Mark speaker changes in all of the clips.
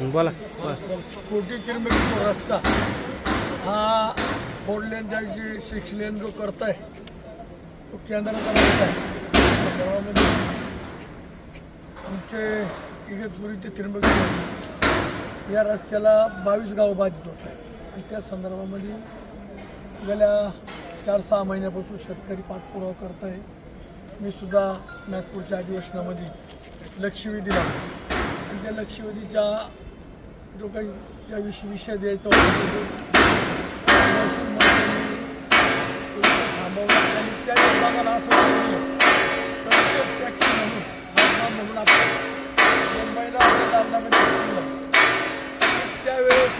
Speaker 1: बोला.
Speaker 2: कोटी किलोमीटर रस्ता हा फोर लेन जायची सिक्स लेन जो करत आहे तो केंद्राचा रस्ता आहे. गावामध्ये आमचे इगतपुरी ते त्र्यंबकेश्वर या रस्त्याला बावीस गाव बाधित होत आहे आणि त्या संदर्भामध्ये गेल्या चार सहा महिन्यापासून शेतकरी पाठपुरावा करत आहे मी सुद्धा नागपूरच्या अधिवेशनामध्ये लक्षवेधी दिला आणि त्या लक्षवेधीच्या जो काही त्या विषय विषय द्यायचा होता थांबवला आणि त्या विभागाला असं म्हणून आपण मुंबईला त्यावेळेस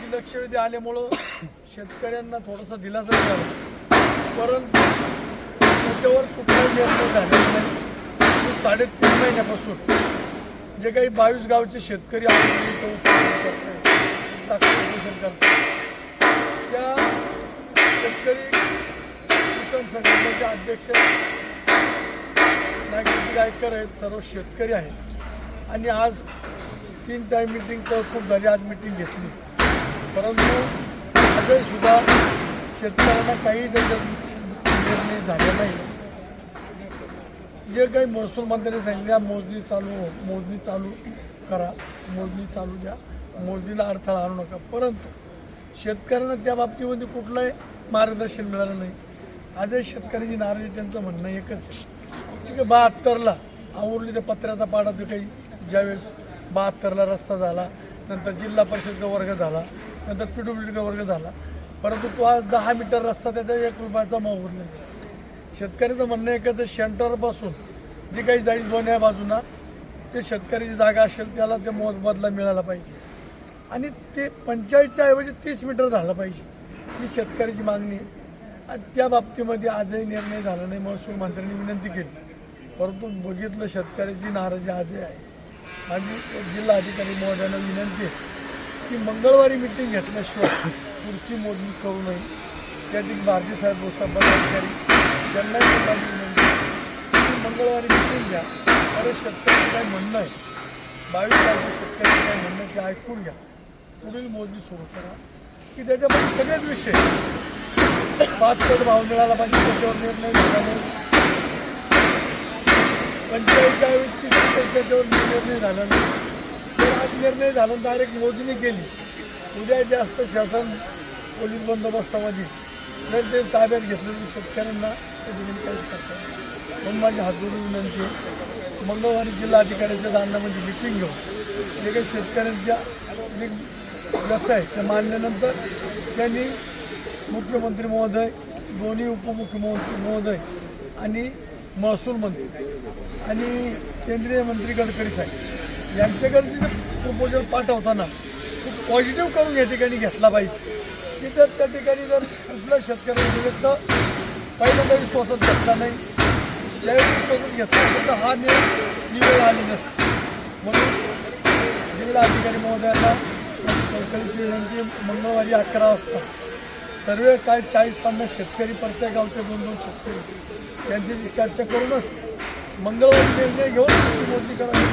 Speaker 2: जी लक्षवेधी आल्यामुळं शेतकऱ्यांना थोडासा दिलासा मिळाला. परंतु त्याच्यावर कुठलाही निर्णय झालेला नाही. साडेतीन महिन्यापासून जे काही बावीस गावचे शेतकरी आहेत साखर उपोषण त्या शेतकरी किसान संघटनेचे अध्यक्ष नागरिक गायकर आहेत सर्व शेतकरी आहेत. आणि आज तीन टाईम मिटिंग खूप झाली आज मिटिंग घेतली. परंतु आजही सुद्धा शेतकऱ्यांना काही त्याच्यात निर्णय झाले नाही. जे काही महसूल मंत्र्यांनी सांगितले मोजणी चालू हो मोजणी चालू करा मोजणी चालू द्या. मोजणीला अडथळा आणू नका. परंतु शेतकऱ्यांना त्या बाबतीमध्ये कुठलंही मार्गदर्शन मिळालं नाही. आजही शेतकऱ्याची नाराजी त्यांचं म्हणणं एकच आहे. ठीक आहे बहात्तरला आवडली त्या पत्र्याचा पाडा तो काही ज्यावेळेस बहात्तरला रस्ता झाला नंतर जिल्हा परिषदचा वर्ग झाला नंतर पी डब्ल्यू वर्ग झाला. परंतु तो आज दहा मीटर रस्ता त्याचा एक रुपयाचा मोबदला नाही. शेतकऱ्याचं म्हणणं एकच आहे, सेंटरपासून जी काही जाईल दोन्ही बाजूंना ते शेतकऱ्याची जागा असेल त्याला ते मोबदला मिळाला पाहिजे. आणि ते पंचायतच्या ऐवजी तीस मीटर झालं पाहिजे ही शेतकऱ्याची मागणी आहे. आणि त्या बाबतीमध्ये आजही निर्णय झाला नाही महसूल मंत्र्यांनी विनंती केली. परंतु बघितलं शेतकऱ्याची नाराजी आजही आहे. माझी जिल्हा अधिकारी महोदयांना विनंती आहे की मंगळवारी मिटिंग घेतल्याशिवाय पुढची मोजणी करू नये. त्या ठिकाणी भारतीय साहेब अधिकारी त्यांनाही म्हणजे मंगळवारी मिटिंग घ्या. अरे शेतकऱ्याचं काय म्हणणं आहे? बावीस तारखे शेतकऱ्याचं काय म्हणणं आहे ते ऐकून घ्या. पुढील मोजणी सुरू करा. की त्याच्यामध्ये सगळेच विषय पाच पट भाव मिळाला पाहिजे त्याच्यावर निर्णय झाला नाही. पंचेचाळीसच्या ऐवजी त्याच्यावर निर्णय झाला नाही. तर आज निर्णय झाला डायरेक्ट मोजणी केली. उद्या जास्त शासन पोलीस बंदोबस्तामध्ये जर ते ताब्यात घेतलं तर शेतकऱ्यांना ते देखील काहीच करता म्हणून माझी हात विनंती आहे. मंगळवारी जिल्हाधिकाऱ्याच्या दांडामध्ये मिटिंग घेऊन जे काही शेतकऱ्यांच्या जे व्यक्त आहे त्या मांडल्यानंतर त्यांनी मुख्यमंत्री महोदय दोन्ही उपमुख्यमंत्री महोदय आणि महसूल मंत्री आणि केंद्रीय मंत्री गडकरी साहेब यांच्याकडे तिथे प्रपोजल पाठवताना खूप पॉझिटिव्ह करून या ठिकाणी घेतला पाहिजे. तिथं त्या ठिकाणी जर कुठल्या शेतकऱ्याला दिलं काही पहिल्यांदा विश्वासात घेतला नाही. ज्यावेळी विश्वासात घेतला असेल तर हा निर्णय ही आली नसते. म्हणून जिल्हा अधिकारी महोदयांना कळकळीची विनंती मंगळवारी अकरा वाजता सर्व काय चाळीस पन्नास शेतकरी प्रत्येक गावचे दोन दोन शेतकरी यांची चर्चा करूनच मंगळवारी निर्णय घेऊन मोजणी करावी.